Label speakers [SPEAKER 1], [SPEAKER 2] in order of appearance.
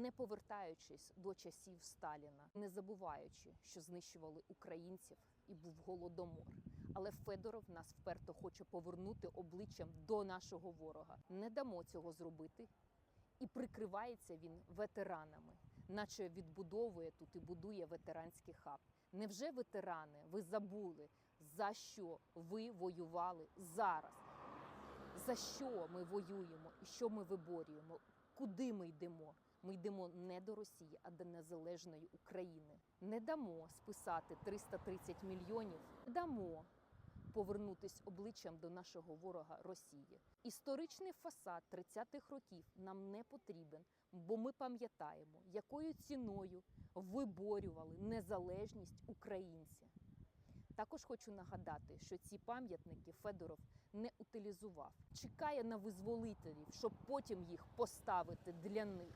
[SPEAKER 1] не повертаючись до часів Сталіна, не забуваючи, що знищували українців і був голодомор. Але Федоров нас вперто хоче повернути обличчям до нашого ворога. Не дамо цього зробити. І прикривається він ветеранами, наче відбудовує тут і будує ветеранський хаб. Невже ветерани, ви забули, за що ви воювали зараз? За що ми воюємо і що ми виборюємо? Куди ми йдемо? Ми йдемо не до Росії, а до незалежної України. Не дамо списати 330 мільйонів. Дамо повернутись обличчям до нашого ворога Росії. Історичний фасад 30-х років нам не потрібен, бо ми пам'ятаємо, якою ціною виборювали незалежність українці. Також хочу нагадати, що ці пам'ятники Федоров не утилізував, чекає на визволителів, щоб потім їх поставити для них.